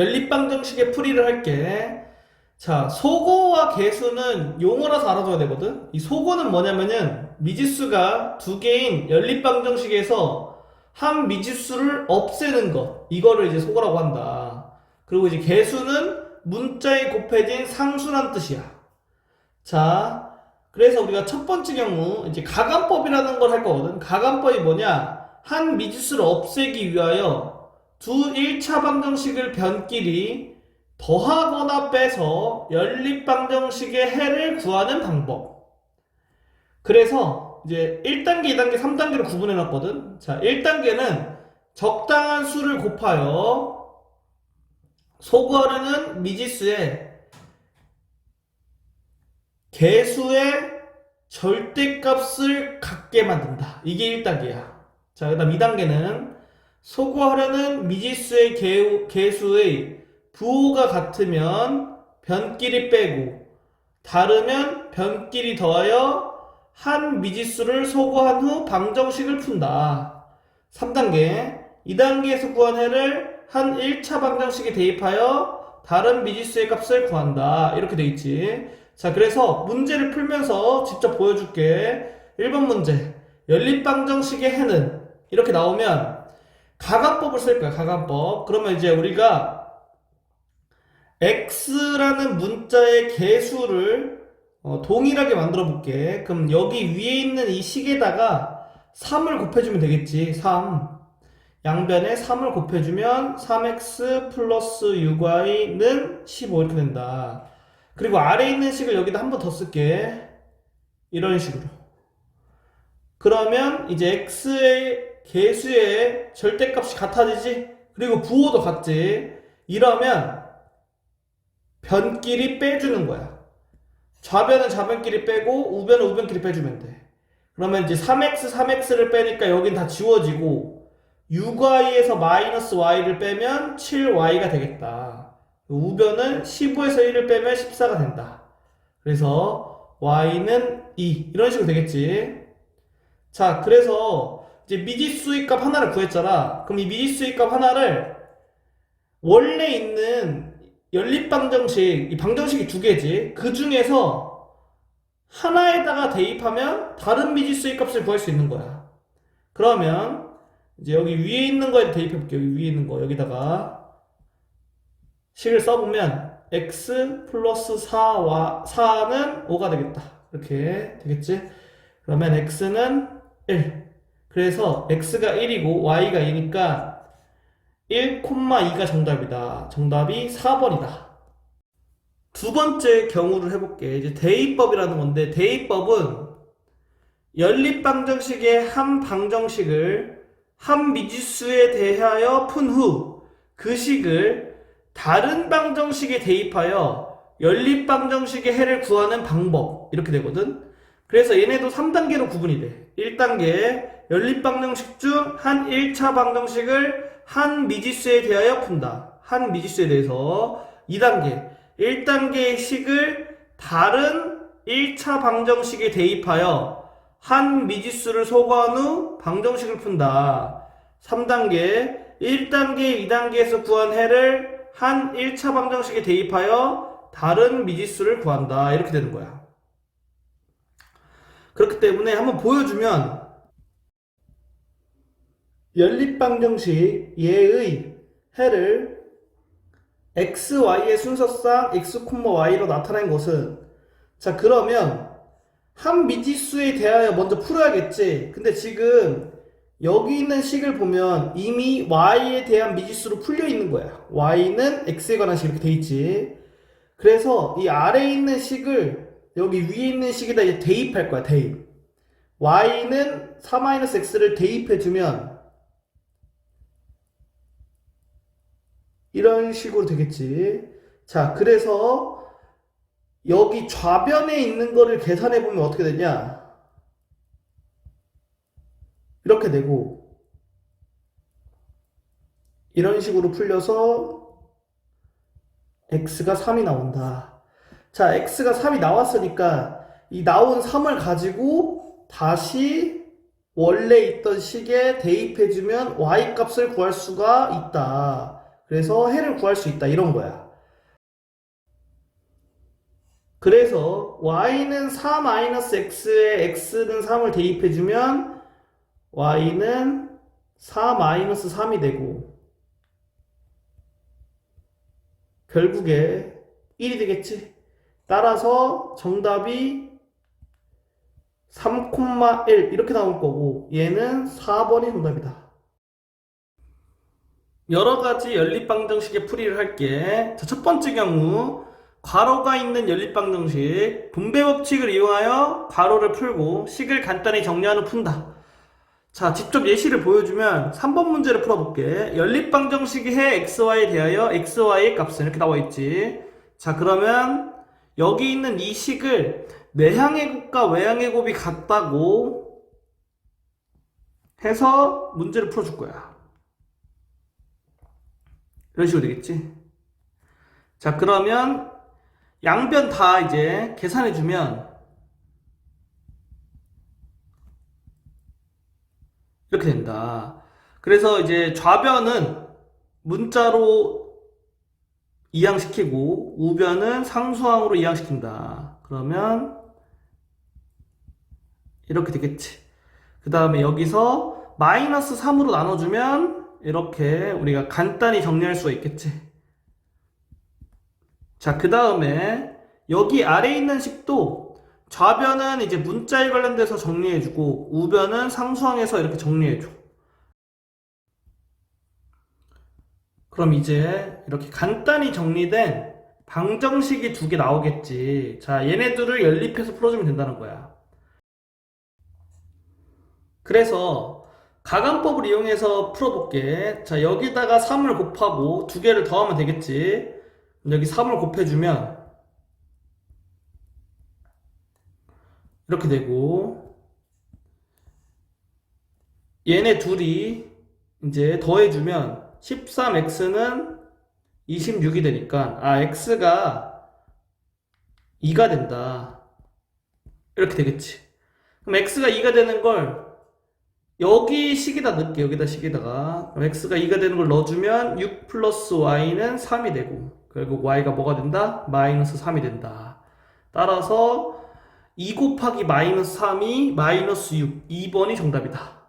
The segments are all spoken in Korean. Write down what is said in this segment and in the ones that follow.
연립방 정식의 풀이를 할게. 자, 소거와 개수는 용어라서 알아둬야 되거든? 이 소거는 뭐냐면은 미지수가 두 개인 연립방 정식에서 한 미지수를 없애는 것. 이거를 이제 소거라고 한다. 그리고 이제 개수는 문자에 곱해진 상수란 뜻이야. 자, 그래서 우리가 첫 번째 경우 이제 가감법이라는 걸 할 거거든. 가감법이 뭐냐? 한 미지수를 없애기 위하여 두 1차 방정식을 변끼리 더하거나 빼서 연립방정식의 해를 구하는 방법. 그래서 이제 1단계, 2단계, 3단계로 구분해 놨거든. 자, 1단계는 적당한 수를 곱하여 소거하려는 미지수의 개수의 절대값을 갖게 만든다. 이게 1단계야. 자, 그 다음 2단계는 소거하려는 미지수의 개, 개수의 부호가 같으면 변끼리 빼고 다르면 변끼리 더하여 한 미지수를 소거한 후 방정식을 푼다. 3단계 2단계에서 구한 해를 한 1차 방정식에 대입하여 다른 미지수의 값을 구한다. 이렇게 돼 있지. 자, 그래서 문제를 풀면서 직접 보여줄게. 1번 문제. 연립방정식의 해는 이렇게 나오면 가감법을 쓸 거야, 가감법. 그러면 이제 우리가 x라는 문자의 개수를 어, 동일하게 만들어 볼게. 그럼 여기 위에 있는 이 식에다가 3을 곱해주면 되겠지. 3. 양변에 3을 곱해주면 3x 플러스 6y는 15 이렇게 된다. 그리고 아래에 있는 식을 여기다 한 번 더 쓸게. 이런 식으로. 그러면 이제 x의 개수의 절대값이 같아지지? 그리고 부호도 같지? 이러면 변끼리 빼주는 거야. 좌변은 좌변끼리 빼고 우변은 우변끼리 빼주면 돼. 그러면 이제 3x, 3x를 빼니까 여긴 다 지워지고 6y에서 마이너스 y를 빼면 7y가 되겠다. 우변은 15에서 1을 빼면 14가 된다. 그래서 y는 2 이런 식으로 되겠지. 자, 그래서 이제 미지수의 값 하나를 구했잖아. 그럼 이 미지수의 값 하나를 원래 있는 연립 방정식, 이 방정식이 두 개지. 그 중에서 하나에다가 대입하면 다른 미지수의 값을 구할 수 있는 거야. 그러면 이제 여기 위에 있는 거에 대입해 볼게요. 여기 위에 있는 거 여기다가 식을 써보면 x 플러스 4와 4는 5가 되겠다. 이렇게 되겠지? 그러면 x는 1. 그래서 x가 1이고 y가 2니까 1,2가 정답이다. 정답이 4번이다. 두 번째 경우를 해볼게. 이제 대입법이라는 건데, 대입법은 연립방정식의 한 방정식을 한 미지수에 대하여 푼 후 그 식을 다른 방정식에 대입하여 연립방정식의 해를 구하는 방법. 이렇게 되거든. 그래서 얘네도 3단계로 구분이 돼. 1단계 연립방정식 중 한 1차 방정식을 한 미지수에 대하여 푼다. 한 미지수에 대해서 2단계 1단계의 식을 다른 1차 방정식에 대입하여 한 미지수를 소거한 후 방정식을 푼다. 3단계 1단계, 2단계에서 구한 해를 한 1차 방정식에 대입하여 다른 미지수를 구한다. 이렇게 되는 거야. 그렇기 때문에 한번 보여주면 연립방정식 얘의 해를 x, y의 순서상 x, y로 나타낸 것은 자 그러면 한 미지수에 대하여 먼저 풀어야겠지. 근데 지금 여기 있는 식을 보면 이미 y에 대한 미지수로 풀려 있는 거야. Y는 x에 관한 식 이렇게 돼 있지. 그래서 이 아래에 있는 식을 여기 위에 있는 식에다 이제 대입할 거야 대입. Y는 4-x를 대입해주면 이런 식으로 되겠지. 자, 그래서 여기 좌변에 있는 거를 계산해 보면 어떻게 되냐? 이렇게 되고 이런 식으로 풀려서 x가 3이 나온다. 자, x가 3이 나왔으니까 이 나온 3을 가지고 다시 원래 있던 식에 대입해주면 y 값을 구할 수가 있다. 그래서 해를 구할 수 있다. 이런 거야. 그래서 y는 4-x에 x는 3을 대입해주면 y는 4-3이 되고 결국에 1이 되겠지. 따라서 정답이 3,1 이렇게 나올 거고 얘는 4번이 정답이다. 여러 가지 연립방정식의 풀이를 할게. 자, 첫 번째 경우 괄호가 있는 연립방정식 분배 법칙을 이용하여 괄호를 풀고 식을 간단히 정리하는 푼다. 자, 직접 예시를 보여주면 3번 문제를 풀어볼게. 연립방정식이 해 xy에 대하여 xy의 값은 이렇게 나와 있지. 자, 그러면 여기 있는 이 식을 내향의 곱과 외향의 곱이 같다고 해서 문제를 풀어줄 거야. 이런 식으로 되겠지? 자, 그러면 양변 다 이제 계산해 주면 이렇게 된다. 그래서 이제 좌변은 문자로 이항시키고 우변은 상수항으로 이항시킨다. 그러면 이렇게 되겠지. 그 다음에 여기서 마이너스 3으로 나눠주면 이렇게 우리가 간단히 정리할 수가 있겠지. 자, 그 다음에 여기 아래에 있는 식도 좌변은 이제 문자에 관련돼서 정리해주고 우변은 상수항에서 이렇게 정리해줘. 그럼 이제 이렇게 간단히 정리된 방정식이 두 개 나오겠지. 자, 얘네들을 연립해서 풀어주면 된다는 거야. 그래서 가감법을 이용해서 풀어볼게. 자, 여기다가 3을 곱하고 두 개를 더하면 되겠지. 여기 3을 곱해주면 이렇게 되고 얘네 둘이 이제 더해주면 13x는 26이 되니까 아 x가 2가 된다 이렇게 되겠지 그럼 x가 2가 되는 걸 여기 식에다 넣을게 여기다 식에다가. x가 2가 되는 걸 넣어주면 6 플러스 y는 3이 되고 결국 y가 뭐가 된다? 마이너스 3이 된다. 따라서 2 곱하기 마이너스 3이 마이너스 6 2번이 정답이다.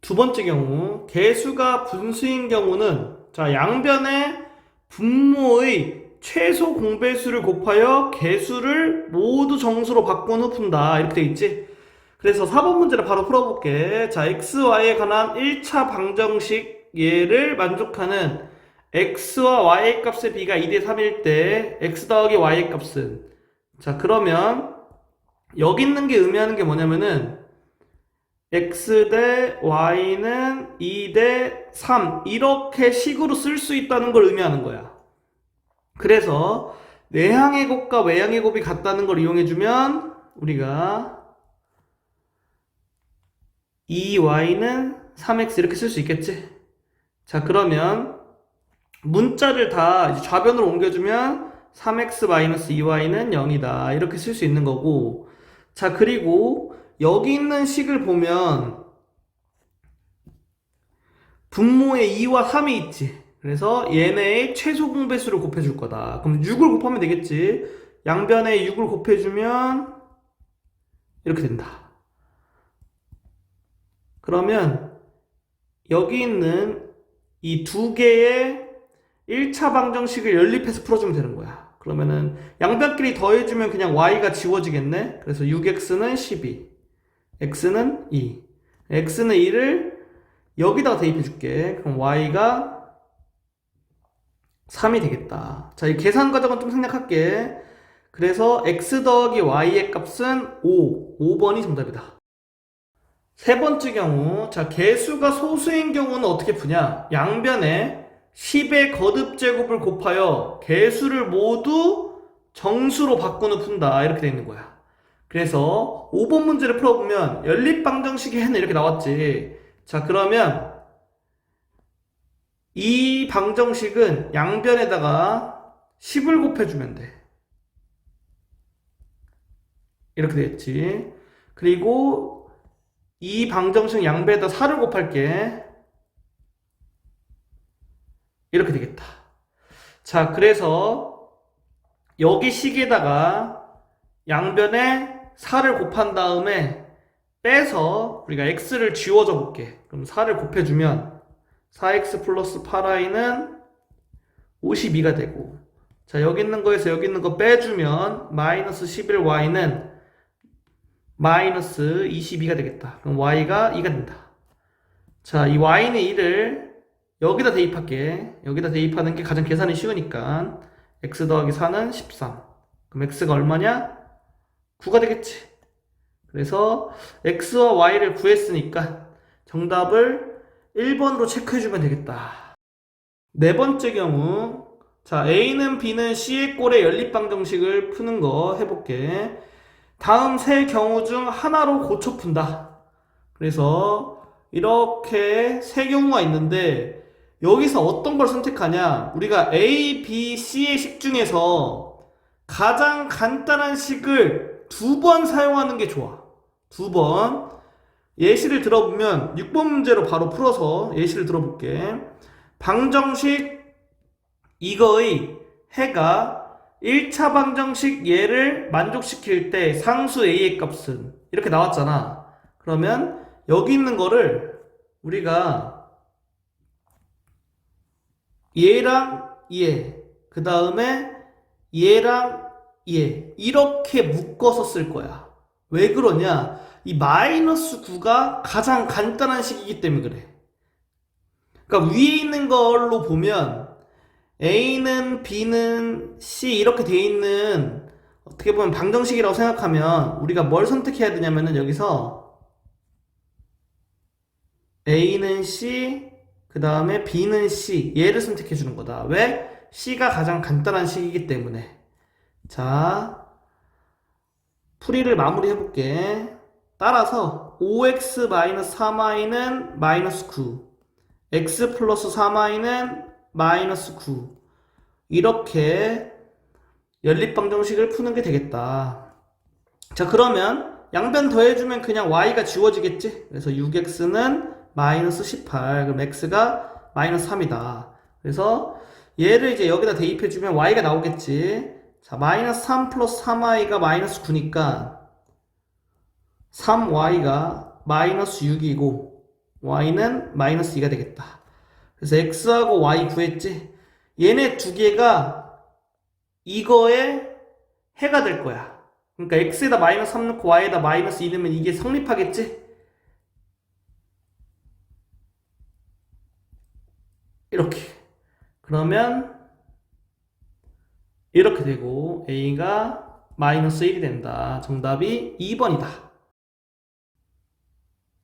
두 번째 경우 개수가 분수인 경우는 자 양변의 분모의 최소 공배수를 곱하여 개수를 모두 정수로 후 푼다. 이렇게 돼 있지 그래서 4번 문제를 바로 풀어볼게. 자 xy에 관한 1차 방정식 예를 만족하는 x와 y의 값의 비가 2대 3일 때 x 더하기 y의 값은. 자 그러면 여기 있는 게 의미하는 게 뭐냐면은 x 대 y는 2 대 3 이렇게 식으로 쓸 수 있다는 걸 의미하는 거야. 그래서 내향의 곱과 외향의 곱이 같다는 걸 이용해주면 우리가 2y는 3x 이렇게 쓸 수 있겠지? 자 그러면 문자를 다 좌변으로 옮겨주면 3x-2y는 0이다 이렇게 쓸 수 있는 거고 자 그리고 여기 있는 식을 보면 분모에 2와 3이 있지. 그래서 얘네의 최소 공배수를 곱해줄 거다. 그럼 6을 곱하면 되겠지. 양변에 6을 곱해주면 이렇게 된다. 그러면 여기 있는 이 두 개의 1차 방정식을 연립해서 풀어주면 되는 거야. 그러면은 양변끼리 더해주면 그냥 y가 지워지겠네. 그래서 6x는 12, x는 2, x는 2를 여기다가 대입해 줄게. 그럼 y가 3이 되겠다. 자, 이 계산 과정은 좀 생략할게. 그래서 x 더하기 y의 값은 5. 5번이 정답이다. 세 번째 경우, 자, 개수가 소수인 경우는 어떻게 푸냐? 양변에 10의 거듭 제곱을 곱하여 개수를 모두 정수로 바꾸는 푼다. 이렇게 되어 있는 거야. 그래서 5번 문제를 풀어보면 연립방정식의 해는 이렇게 나왔지. 자, 그러면 이 방정식은 양변에다가 10을 곱해주면 돼. 이렇게 되겠지. 그리고 이 방정식 양배에다 4를 곱할게. 이렇게 되겠다. 자, 그래서 여기 식에다가 양변에 4를 곱한 다음에 빼서 우리가 x를 지워줘 볼게. 그럼 4를 곱해주면 4x 플러스 8y는 52가 되고 자 여기 있는 거에서 여기 있는 거 빼주면 마이너스 11y는 마이너스 22가 되겠다. 그럼 y가 2가 된다. 자, 이 y는 2를 여기다 대입할게. 여기다 대입하는 게 가장 계산이 쉬우니까 x 더하기 4는 13. 그럼 x가 얼마냐? 9가 되겠지. 그래서 x와 y를 구했으니까 정답을 1번으로 체크해주면 되겠다. 네 번째 경우 자 a는 b는 c의 꼴의 연립방정식을 푸는 거 해볼게. 다음 세 경우 중 하나로 고쳐 푼다. 그래서 이렇게 세 경우가 있는데 여기서 어떤 걸 선택하냐? 우리가 A, B, C의 식 중에서 가장 간단한 식을 두 번 사용하는 게 좋아. 두 번. 예시를 들어보면 6번 문제로 바로 풀어서 예시를 들어볼게. 방정식 이거의 해가 1차 방정식 얘를 만족시킬 때 상수 a의 값은 이렇게 나왔잖아. 그러면 여기 있는 거를 우리가 얘랑 얘, 그 다음에 얘랑 얘 이렇게 묶어서 쓸 거야. 왜 그러냐? 이 마이너스 9가 가장 간단한 식이기 때문에 그래. 그러니까 위에 있는 걸로 보면 A는 B는 C 이렇게 돼 있는 어떻게 보면 방정식이라고 생각하면 우리가 뭘 선택해야 되냐면은 여기서 A는 C 그 다음에 B는 C 얘를 선택해 주는 거다. 왜? C가 가장 간단한 식이기 때문에 자 풀이를 마무리 해볼게. 따라서 5x-3y는 마이너스 9 x 플러스 3y는 마이너스 9 이렇게 연립방정식을 푸는 게 되겠다. 자 그러면 양변 더해주면 그냥 y가 지워지겠지? 그래서 6x는 마이너스 18 그럼 x가 마이너스 3이다. 그래서 얘를 이제 여기다 대입해주면 y가 나오겠지? 자 마이너스 3 플러스 3y가 마이너스 9니까 3y가 마이너스 6이고 y는 마이너스 2가 되겠다. 그래서 x하고 y 구했지? 얘네 두 개가 이거의 해가 될 거야. 그러니까 x에다 마이너스 3 넣고 y에다 마이너스 2 넣으면 이게 성립하겠지? 이렇게. 그러면 이렇게 되고 a가 마이너스 1이 된다. 정답이 2번이다.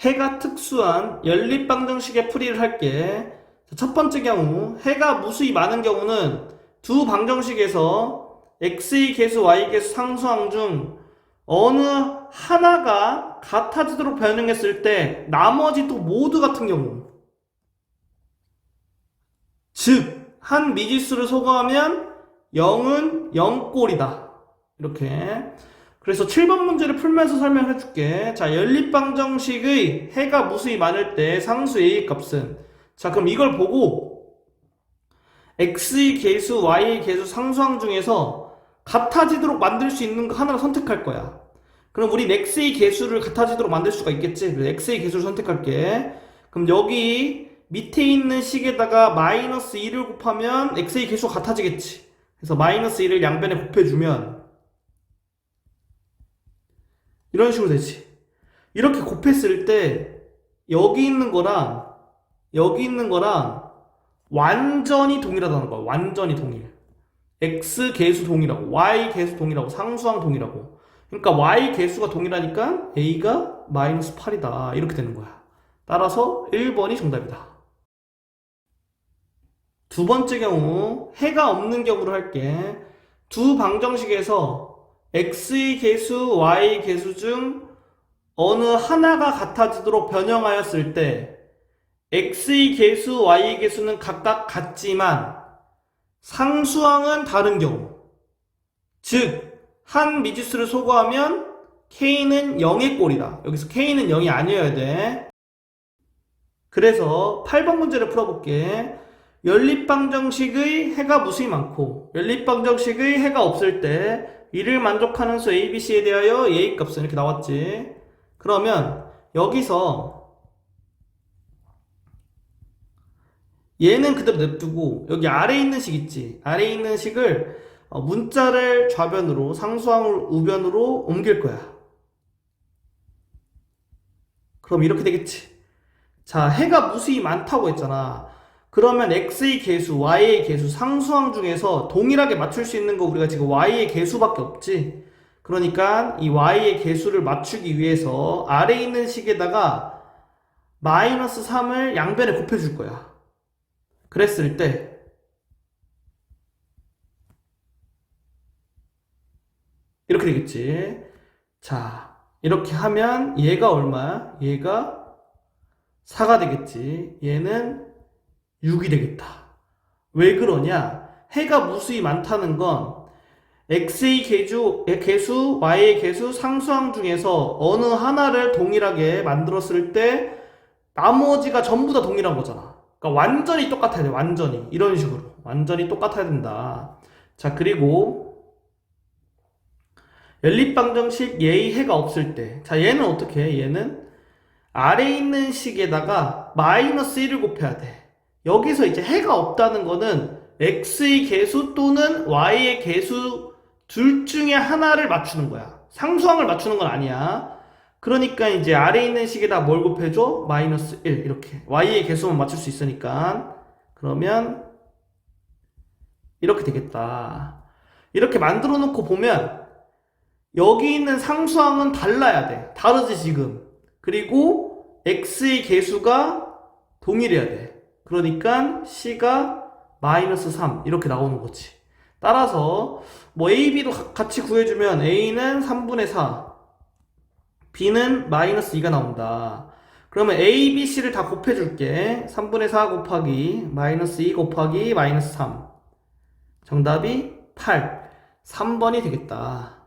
해가 특수한 연립방정식의 풀이를 할게. 자, 첫 번째 경우, 해가 무수히 많은 경우는 두 방정식에서 x의 개수, y의 개수 상수항 중 어느 하나가 같아지도록 변형했을 때 나머지 또 모두 같은 경우. 즉, 한 미지수를 소거하면 0은 0꼴이다. 이렇게. 그래서 7번 문제를 풀면서 설명해 줄게. 자, 연립방정식의 해가 무수히 많을 때 상수 a의 값은 자, 그럼 이걸 보고 x의 개수, y의 개수 상수항 중에서 같아지도록 만들 수 있는 거 하나를 선택할 거야. 그럼 우린 x의 개수를 같아지도록 만들 수가 있겠지? 그래서 x의 개수를 선택할게. 그럼 여기 밑에 있는 식에다가 마이너스 2를 곱하면 x의 개수가 같아지겠지? 그래서 마이너스 1을 양변에 곱해주면 이런 식으로 되지. 이렇게 곱했을 때 여기 있는 거랑 여기 있는 거랑 완전히 동일하다는 거야. 완전히 동일. x 개수 동일하고 y 개수 동일하고 상수항 동일하고. 그러니까 y 개수가 동일하니까 a가 마이너스 8이다. 이렇게 되는 거야. 따라서 1번이 정답이다. 두 번째 경우 해가 없는 경우로 할게. 두 방정식에서 x의 개수, y의 개수 중 어느 하나가 같아지도록 변형하였을 때 x의 개수, y의 개수는 각각 같지만 상수항은 다른 경우. 즉, 한 미지수를 소거하면 k는 0의 꼴이다. 여기서 k는 0이 아니어야 돼. 그래서 8번 문제를 풀어볼게. 연립방정식의 해가 무수히 많고 연립방정식의 해가 없을 때 이를 만족하는 수 A, B, C에 대하여 A의 값은 이렇게 나왔지. 그러면 여기서 얘는 그대로 냅두고 여기 아래에 있는 식 있지. 아래에 있는 식을 어, 문자를 좌변으로 상수항을 우변으로 옮길 거야. 그럼 이렇게 되겠지. 자, 해가 무수히 많다고 했잖아. 그러면 x의 개수, y의 개수, 상수항 중에서 동일하게 맞출 수 있는 거 우리가 지금 y의 개수밖에 없지. 그러니까 이 y의 개수를 맞추기 위해서 아래에 있는 식에다가 마이너스 3을 양변에 곱해줄 거야. 그랬을 때 이렇게 되겠지. 자, 이렇게 하면 얘가 얼마야? 얘가 4가 되겠지. 얘는 6이 되겠다. 왜 그러냐? 해가 무수히 많다는 건 x의 개수, 개수, y의 개수, 상수항 중에서 어느 하나를 동일하게 만들었을 때 나머지가 전부 다 동일한 거잖아. 그러니까 완전히 똑같아야 돼. 완전히. 이런 식으로. 완전히 똑같아야 된다. 자, 그리고 연립방정식 예의 해가 없을 때. 자, 얘는 어떻게 해? 얘는 아래 있는 식에다가 마이너스 1을 곱해야 돼. 여기서 이제 해가 없다는 거는 x의 개수 또는 y의 개수 둘 중에 하나를 맞추는 거야. 상수항을 맞추는 건 아니야. 그러니까 이제 아래 있는 식에다 뭘 곱해줘? 마이너스 1 이렇게 y의 개수만 맞출 수 있으니까 그러면 이렇게 되겠다. 이렇게 만들어 놓고 보면 여기 있는 상수항은 달라야 돼. 다르지 지금. 그리고 x의 개수가 동일해야 돼. 그러니까 c가 마이너스 3 이렇게 나오는 거지. 따라서 뭐 a, b도 가- 같이 구해주면 a는 3분의 4, b는 마이너스 2가 나온다. 그러면 a, b, c를 다 곱해줄게. 3분의 4 곱하기 마이너스 2 곱하기 마이너스 3. 정답이 8. 3번이 되겠다.